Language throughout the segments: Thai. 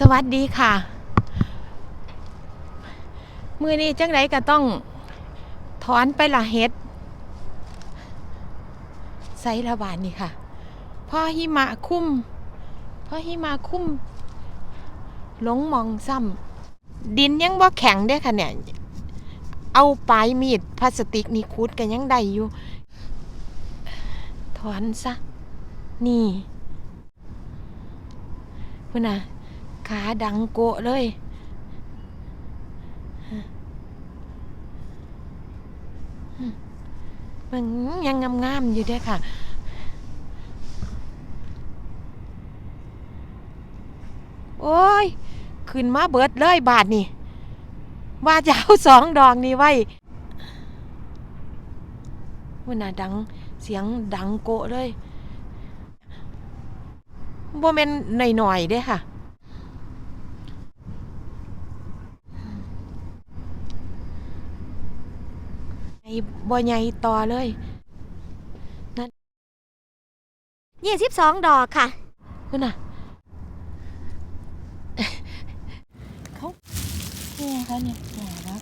สวัสดีค่ะ มือนี้จังไรก็ต้องถอนไปละเฮ็ดใส่ระบาดนี่ค่ะพ่อหิมะคุ้มพ่อหิมะคุ้มหลงมองซ้ำดินยังบ่แข็งเด้ค่ะเนี่ย เอาปลายมีดพลาสติกนี่คุดกันยังได้อยู่ ถอนซะ นี่พุ่นนะ ขาดังโกะเลยมันยังงามๆอยู่ด้ค่ะโอ้ย ขึ้นมาเบิดเลยบาทนี่ว่าจะเอาสองดอกนี้ไว้มันน่ะดังเสียงดังโกะเลยบ่แม่นหน่อยๆเด้ค่ะ ไอ้บ่ใหญ่ต่อเลยยี่สิบสองดอกค่ะ คุณน่ะเขาแก่แล้วเนี่ยแก่แล้ว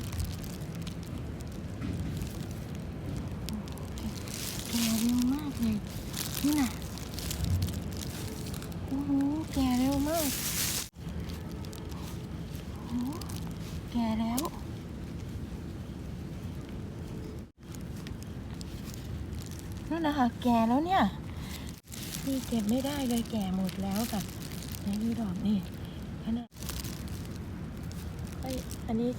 แก่เร็วมากเลยนี่น่ะโอ้โหแก่เร็วมากโอ้โหแก่แล้ว นั่นนะคะ แก่แล้วเนี่ยนี่เก็บไม่ได้เลยแก่หมดแล้วค่ะไหนดูดอกนี่ขนาดเอ้ยอันนี้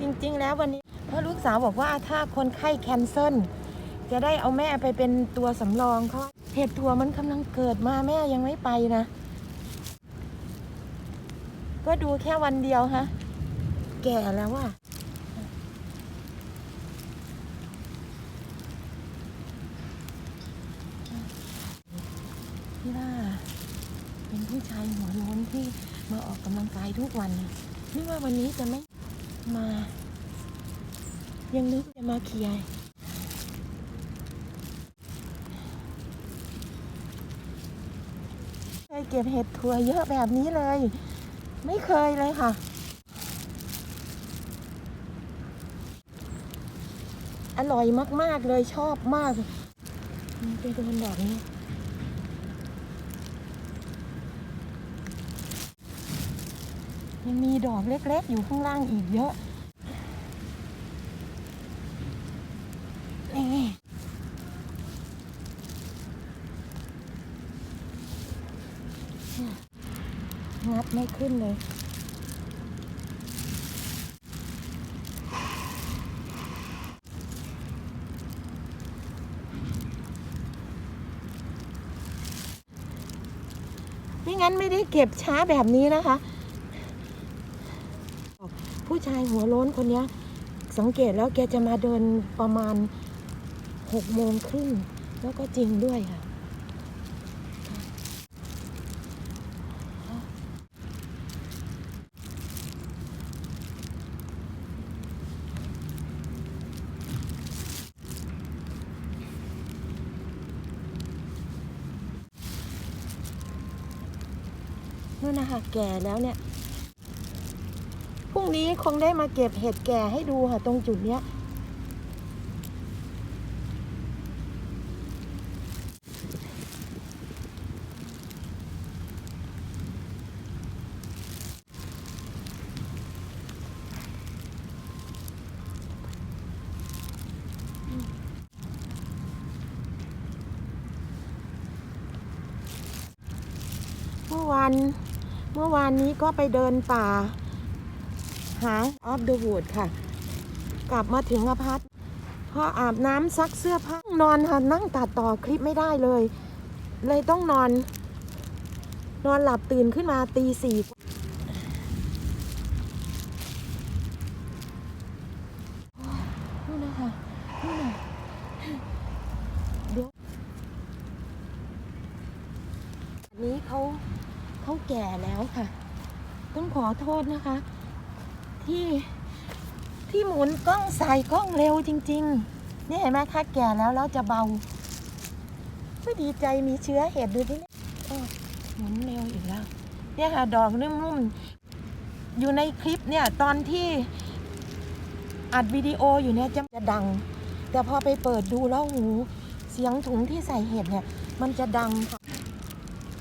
จริง ๆ แล้ววันนี้พราะลูกสาวบอกว่าถ้าคนไข้แคนเซิลจะได้เอาแม่ไปเป็นตัวสำรองเพรา เห็ดตัวมันกำลังเกิดมาแม่ยังไม่ไปนะ ก็ดูแค่วันเดียวฮะ แก่แล้วว่ะพี่ว่าเป็นผู้ชายหัวโล้นที่มาออกกำลังกายทุกวันไม่ว่าวันนี้จะไม่มา ยังนึกจะมาเคลียร์ เคยเก็บเห็ดถั่วเยอะแบบนี้เลย ไม่เคยเลยค่ะ อร่อยมาก ๆ เลยชอบมากไปโดนดอกนี้ยังมีดอกเล็ก ๆ อยู่ข้างล่างอีกเยอะ นี่ งัดไม่ขึ้นเลย ไม่งั้นไม่ได้เก็บช้าแบบนี้นะคะ ผู้ชายหัวโล้นคนนี้สังเกตแล้วแกจะมาเดินประมาณหกโมงครึ่งแล้วก็จริงด้วยค่ะ นู่นนะคะแก่แล้วเนี่ยพรุ่งนี้คงได้มาเก็บเห็ดแก่ให้ดูค่ะตรงจุดเนี้ย เมื่อวานเมื่อ วานนี้ก็ไปเดินป่า หาออฟเดอะวูดค่ะ กลับมาถึงอพาร์ตพออาบน้ำซักเสื้อผ้านอนค่ะนั่งตัดต่อคลิปไม่ได้เลย เลยต้องนอน นอนหลับตื่นขึ้นมาตีสี่นู่นนะคะนู่นน่ะเดี๋ยวอันนี้เขาเขาแก่แล้วค่ะ ขอโทษนะคะ ที่ที่หมุนกล้องใส่กล้องเร็วจริง ๆ นี่เห็นไหมถ้าแก่แล้วแล้วจะเบาไม่ดีใจมีเชื้อเห็ดดูที่นี่หมุนเร็วอีกแล้ว เนี่ยค่ะ ดอกนุ่มๆอยู่ในคลิปเนี่ย ตอนที่อัดวิดีโออยู่เนี่ยจะดัง แต่พอไปเปิดดูแล้วหู เสียงถุงที่ใส่เห็ดเนี่ย มันจะดังค่ะ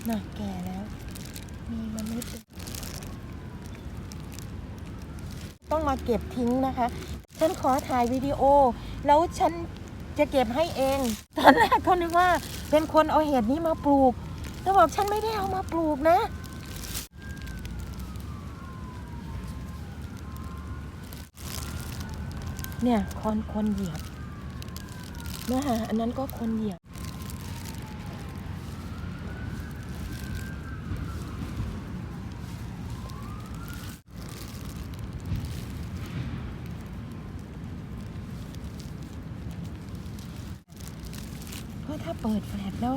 น่ะแก่แล้ว มีมนุษย์ ต้องมาเก็บทิ้งนะคะ ฉันขอถ่ายวิดีโอ แล้วฉันจะเก็บให้เอง ตอนแรกเขานึกว่าเป็นคนเอาเห็ดนี้มาปลูกแล้วบอกฉันไม่ได้เอามาปลูกนะ เนี่ยคนคนเหยียบนะคะอันนั้นก็คนเหยียบ เปิดแฟลชแล้ว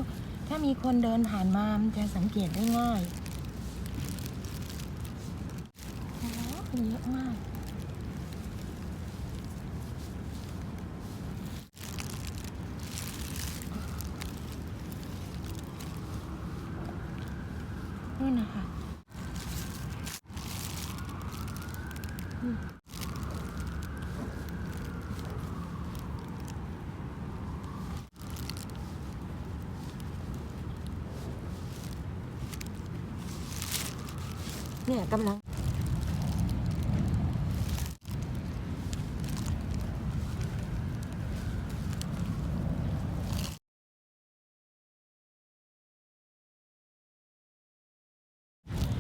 ถ้ามีคนเดินผ่านมามันจะสังเกตได้ง่ายเยอะมากนู่นนะคะ เนี่ยกำลัง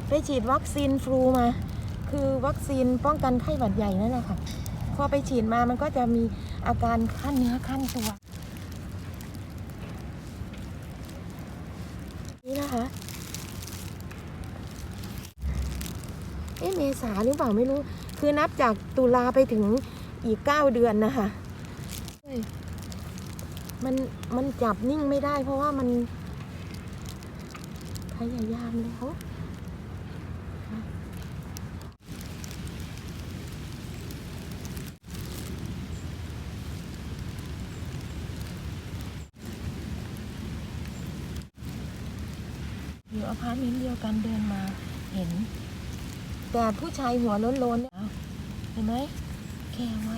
ไปฉีดวัคซีนฟลูมา คือวัคซีนป้องกันไข้หวัดใหญ่นั่นแหละค่ะ พอไปฉีดมามันก็จะมีอาการขั้นเนื้อขั้นตัว นี่นะคะ เมษาหรือเปล่าไม่รู้ คือนับจากตุลาไปถึงอีกเก้าเดือนนะคะมันมันจับนิ่งไม่ได้เพราะว่ามันพยายามแล้วอยู่อพาร์ตเมนต์เดียวกันเดินมาเห็น แต่ผู้ชายหัวโล้นๆเนี่ยเห็นไหมแค่ไว้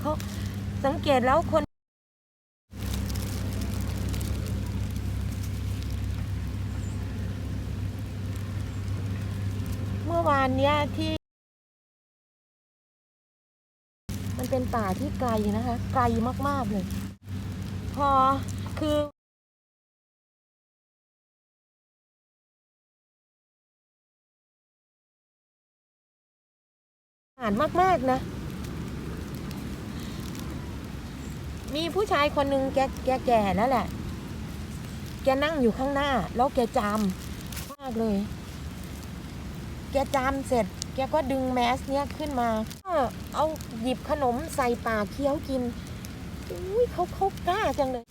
เขาสังเกตแล้วคนเมื่อวานเนี้ยที่ ป่าที่ไกลนะคะ ไกลมากๆเลย พอคืออ่านมาก ๆ นะ มีผู้ชายคนหนึ่งแกแกแก่แล้วแหละ แกนั่งอยู่ข้างหน้า แล้วแกจามมากเลย แกจามเสร็จ แกก็ดึงแมสเนี้ยขึ้นมาเอาหยิบขนมใส่ปากเคี้ยวกินอุ้ยเขาเขากล้าจังเลย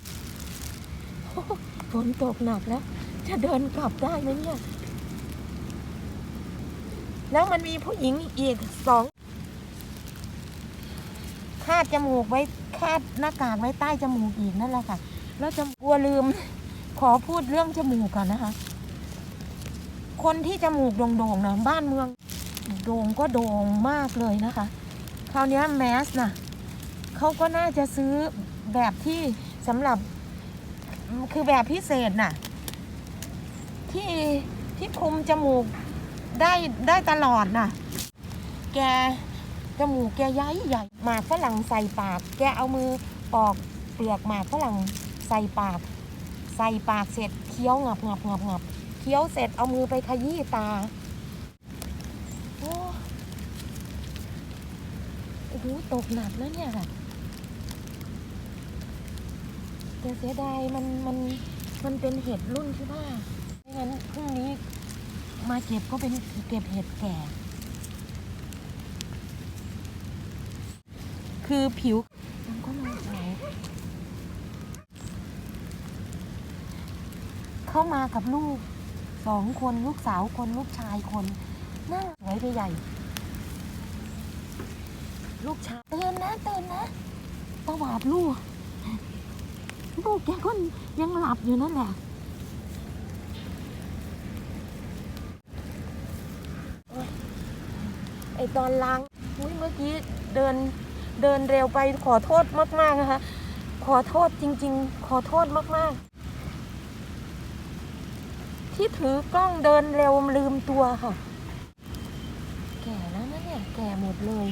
ฝนตกหนักแล้ว จะเดินกลับได้ไหมเนี่ย แล้วมันมีผู้หญิงอีกสองคาดจมูกไว้คาดหน้ากากไว้ใต้จมูกอีกนั่นแหละค่ะ แล้วจะกลัวลืมขอพูดเรื่องจมูกก่อนนะคะ คนที่จมูกโด่งๆนะบ้านเมือง โด่งก็โด่งมากเลยนะคะ คราวนี้แมสน่ะเขาก็น่าจะซื้อแบบที่สำหรับคือแบบพิเศษน่ะ ที่ที่คุมจมูกได้ได้ตลอดน่ะ แกจมูกแกย้ายใหญ่หมากฝรั่งใส่ปาก แกเอามือปอกเปลือกหมากฝรั่งใส่ปาก ใส่ปากเสร็จเคี้ยวงับงับงับงับเคี้ยวเสร็จเอามือไปขยี้ตา หูตกหนักแล้วเนี่ยค่ะแต่เสียดายมันมันมันเป็นเห็ดรุ่นใช่ป่ะไม่งั้นพรุ่งนี้มาเก็บก็เป็นเก็บเห็ดแก่ คือผิวมันก็มาขายเข้ามากับลูกสองคนลูกสาวคนลูกชายคนหน้าสวยไปใหญ่ ลูกชายตื่นนะตื่นนะตวาดลูก ลูกแกก็ยังหลับอยู่นั่นแหละไอตอนล้างอุ้ยเมื่อกี้เดินเดินเร็วไปขอโทษมากๆนะคะ ขอโทษจริง ๆ ขอโทษมากๆ ที่ถือกล้องเดินเร็วลืมตัวค่ะ แก่แล้วนะเนี่ย แก่หมดเลย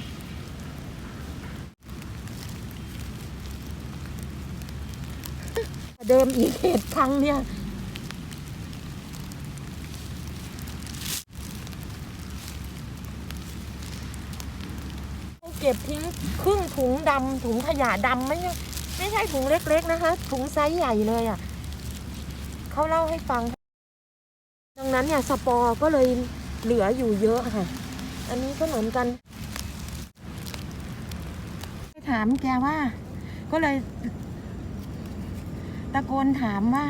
เดิมอีกเหตุครั้งเนี่ยเก็บทิ้งครึ่งถุงดำถุงขยะดำไม่ใช่ไม่ใช่ถุงเล็ก ๆ นะคะ ถุงไซส์ใหญ่เลยอะ่ะเขาเล่าให้ฟัง ดังนั้นเนี่ยสปอร์ก็เลยเหลืออยู่เยอะค่ะ อันนี้ก็เหมือนกันถามแกว่า ก็เลย ตะโกนถามว่า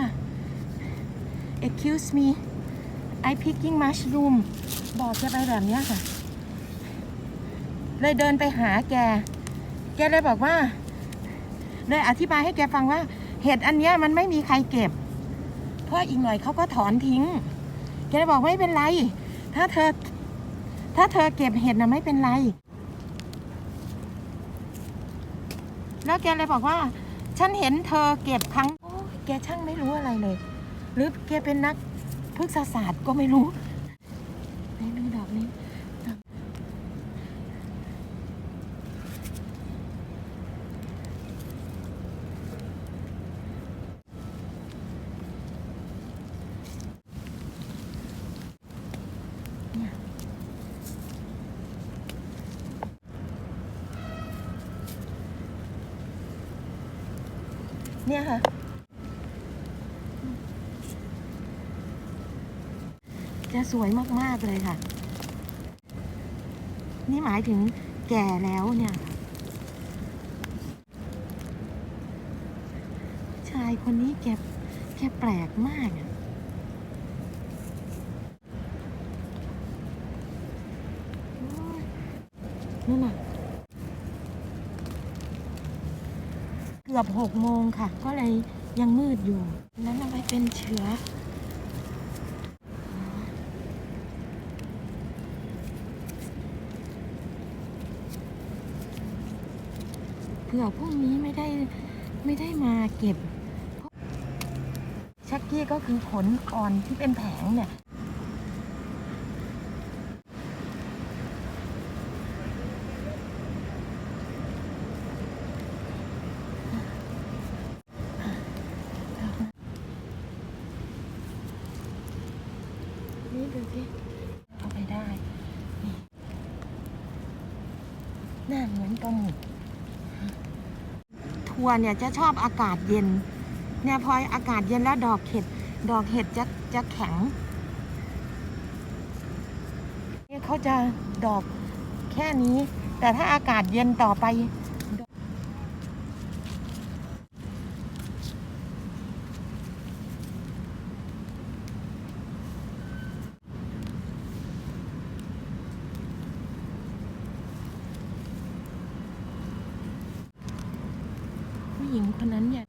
excuse me I picking mushroom บอกแกไปแบบนี้ค่ะ เลยเดินไปหาแก แกเลยบอกว่า เลยอธิบายให้แกฟังว่า เห็ดอันเนี้ยมันไม่มีใครเก็บ เพราะอีกหน่อยเขาก็ถอนทิ้ง แกเลยบอกไม่เป็นไร ถ้าเธอ ถ้าเธอเก็บเห็ดนะไม่เป็นไร แล้วแกเลยบอกว่า ฉันเห็นเธอเก็บครั้ง แกช่างไม่รู้อะไรเลย หรือแกเป็นนักพฤกษศาสตร์ก็ไม่รู้ไหนดูดอกนี้ดอกเนี่ยเนี่ยค่ะ จะ สวยมาก ๆ เลยค่ะ นี่หมายถึงแก่แล้วเนี่ย ชายคนนี้แกแกแปลกมากอะนั่นน่ะเกือบหกโมงค่ะ ก็เลยยังมืดอยู่ นั้นเอาไว้เป็นเชื้อ ผื่อพรุ่งนี้ไม่ได้ไม่ได้มาเก็บ ชักกี้ก็คือขนอ่อนที่เป็นแผงเนี่ยนี่ดูสิเอาไปได้ นี่น้าเหมือนปลาหมึก ทัวร์เนี่ยจะชอบอากาศเย็น เนี่ยพออากาศเย็นแล้วดอกเห็ด ดอกเห็ดจะจะแข็งเนี่ยเขาจะดอกแค่นี้ แต่ถ้าอากาศเย็นต่อไป ผู้หญิงคนนั้นเนี่ย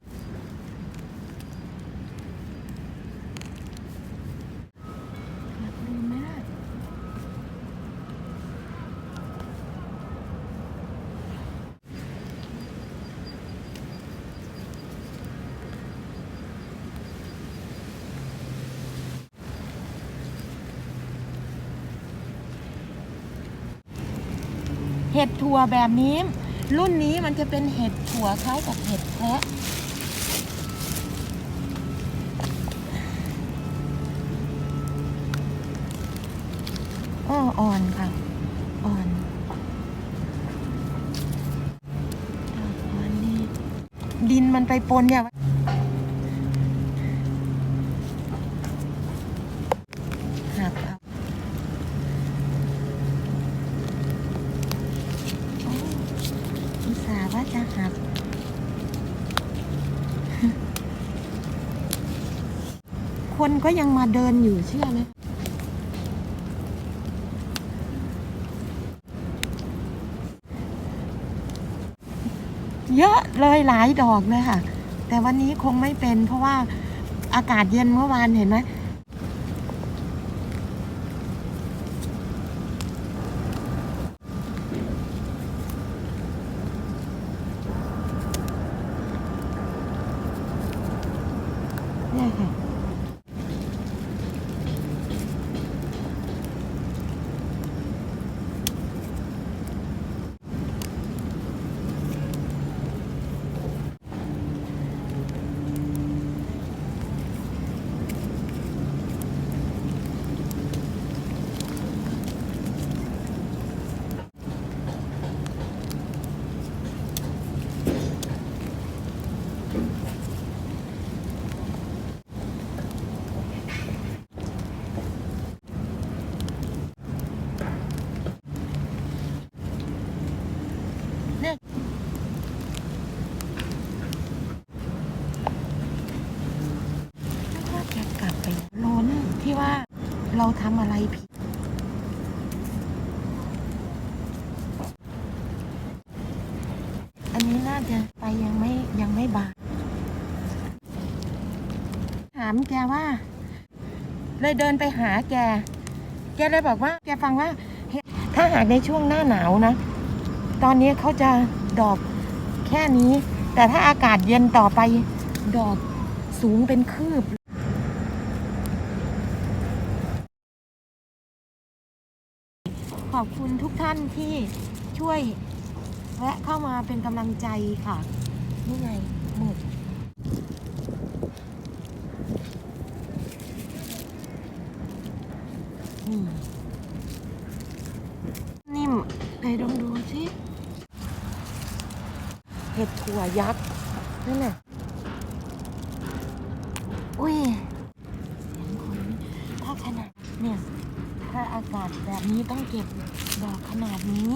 อยากลืมไหมล่ะ เห็ดถั่วแบบนี้ รุ่นนี้มันจะเป็นเห็ดถั่วคล้ายกับเห็ดแพะอ้ออ่อนค่ะ อ่อนอ่อนดีดินมันไปปนเนี่ยหักเอาโอ้อุตส่าห์ว่า จะหักคนก็ยังมาเดินอยู่เชื่อไหมเยอะเลยหลายดอกเลยค่ะ แต่วันนี้คงไม่เป็นเพราะว่าอากาศเย็นเมื่อวานเห็นไหม เนี่ยค่ะ นึกว่าแกกลับไปล้นที่ว่าเราทำอะไรผิด อันนี้น่าจะไปยังไม่ยังไม่บานถามแกว่า เลยเดินไปหาแก แกเลยบอกว่า แกฟังว่า ถ้าหากในช่วงหน้าหนาวนะ ตอนนี้เขาจะดอกแค่นี้ แต่ถ้าอากาศเย็นต่อไป ดอกสูงเป็นคืบ ขอบคุณทุกท่านที่ช่วยแวะเข้ามาเป็นกำลังใจค่ะ นี่ไงหมึกนี่นิ่มไหนลองดูสิเห็ดถั่วยักษ์นั่นน่ะอุ้ยเสียงคนถ้าขนาดเนี่ย ถ้า อากาศแบบนี้ต้องเก็บดอกขนาดนี้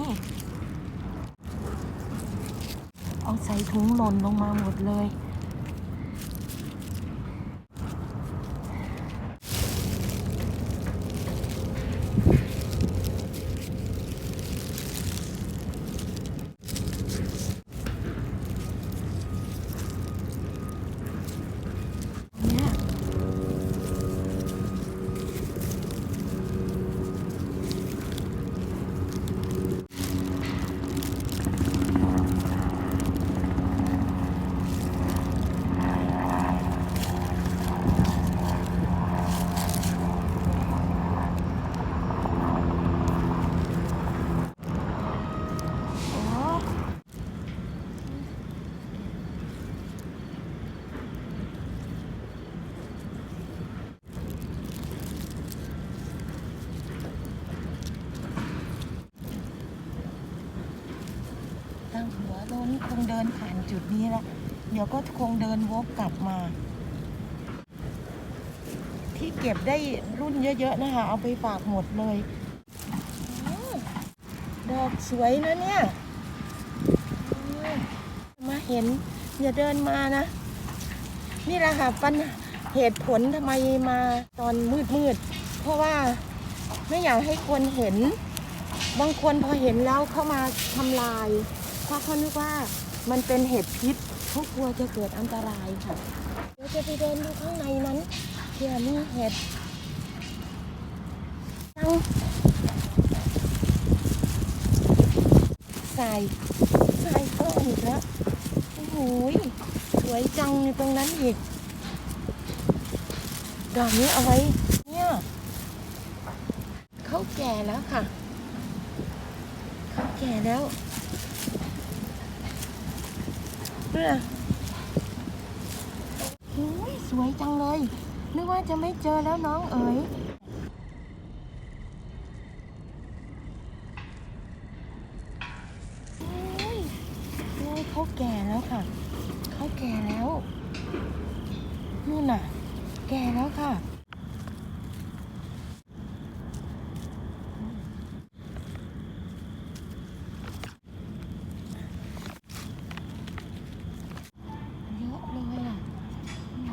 เอาใส่ถุงหล่นลงมาหมดเลย โอ้ตั้งหัวโลนี่คงเดินผ่าน จุดนี้แล้วเดี๋ยวก็คงเดินวกกลับมา ที่เก็บได้รุ่นเยอะๆนะคะ เอาไปฝากหมดเลยอดอกสวยนะเนี่ยมาเห็นอย่าเดินมานะ นี่แหละค่ะปัญเหตุผลทำไมมาตอนมืดๆเพราะว่าไม่อยากให้คนเห็น บางคนพอเห็นแล้วเข้ามาทำลาย เพราะเขานึกว่า มันเป็นเห็ดพิษเขากลัวจะเกิดอันตรายค่ะเดี๋ยวจะไปเดินดูข้างในนั้นเผื่อมีเห็ดตั้งใส่ใส่ก็อีกแล้วโอ้โหยสวยจังในตรงนั้นอีกดอกนี้เอาไว้เนี่ยเขาแก่แล้วค่ะเขาแก่แล้ว โอ้ยสวยจังเลย นึกว่าจะไม่เจอแล้วน้องเอ๋ยโอ้ยโอ้ยเขาแก่แล้วค่ะ เขาแก่แล้วนู่นน่ะ แก่แล้วค่ะเยอะเลยอะอืม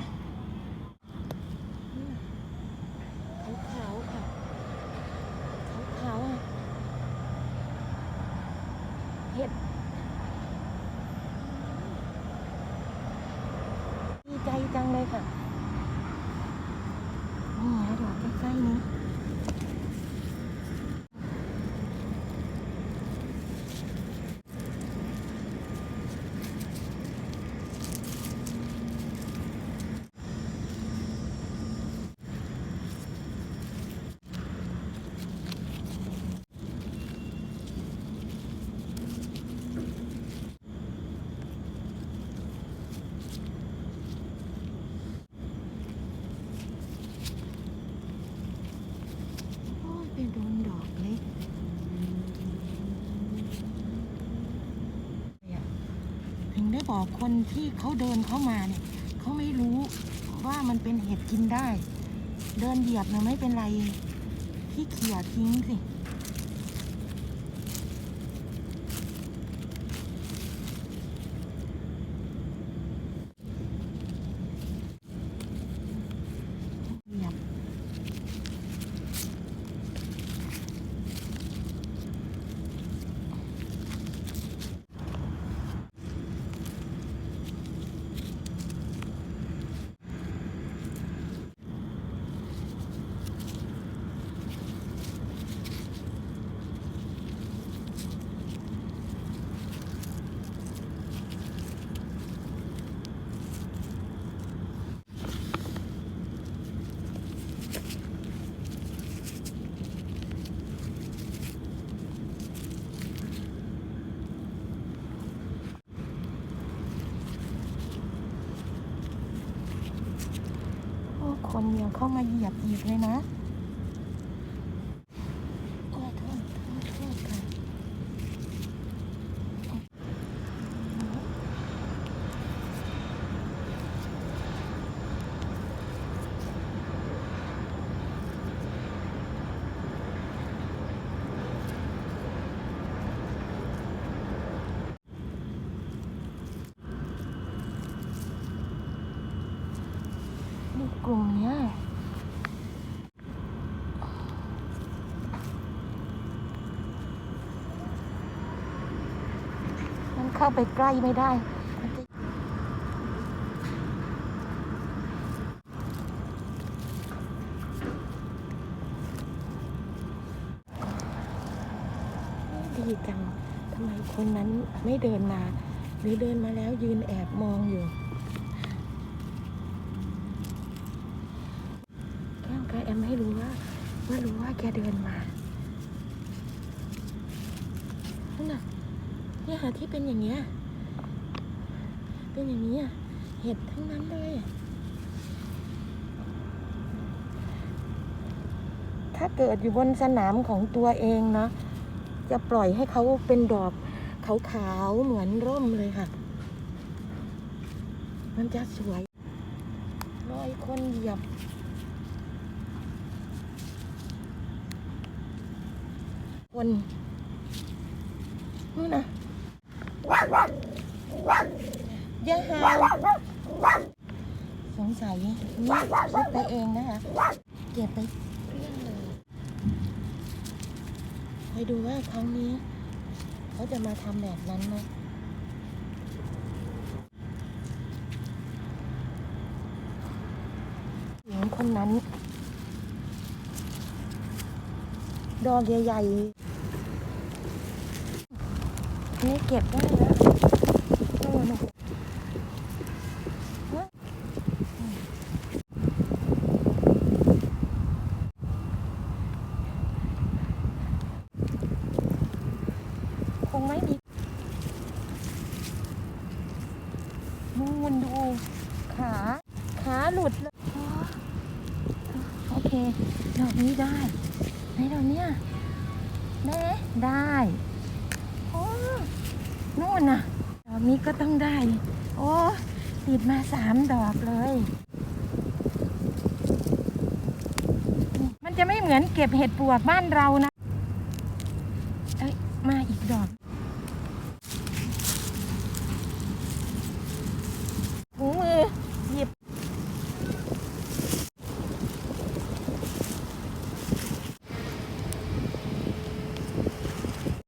อืม ได้บอก คนที่เขาเดินเข้ามาเนี่ยเขาไม่รู้ว่ามันเป็นเห็ดกินได้ เดินเหยียบนะไม่เป็นไรที่เขี่ยทิ้งสิ เหยียบ โอ้ คนยังเข้ามาเหยียบอีกเลยนะโอ้ยโทษโทษโทษค่ะนี่กลุ่มเนี้ยมันเข้า ไปใกล้ไม่ได้ดีจังทำไมคนนั้นไม่เดินมา หรือเดินมาแล้วยืนแอบมองอยู่ แก้วกแอมให้รู้ว่า ว่ารู้ว่าแกเดินมานั่นน่ะเนี่ยค่ะ ที่เป็นอย่างเงี้ย เป็นอย่างนี้อะเห็ดทั้งนั้นเลย ถ้าเกิดอยู่บนสนามของตัวเองนะ จะปล่อยให้เขาเป็นดอกขาวๆเหมือนร่มเลยค่ะ มันจะสวยรอยคนเหยียบคนนู่นนะ อย่าหาสงสัยนี่คิดไปเองนะคะ เก็บไปเรื่องเลยไปดูว่าครั้งนี้ เขาจะมาทำแบบนั้นไหมหญิงคนนั้น ดอกใหญ่ๆนี่เก็บได้แล้วโอ้โหเว้ย งไม่มีนูนดู ขา ขาหลุดเลยโอเคดอกนี้ได้ไหนดอกเนี้ยได้ไหมได้โอ้นู่นน่ะดอกนี้ก็ต้องได้ โอ้ติดมาสามดอกเลย มันจะไม่เหมือนเก็บเห็ดปวกบ้านเรานะ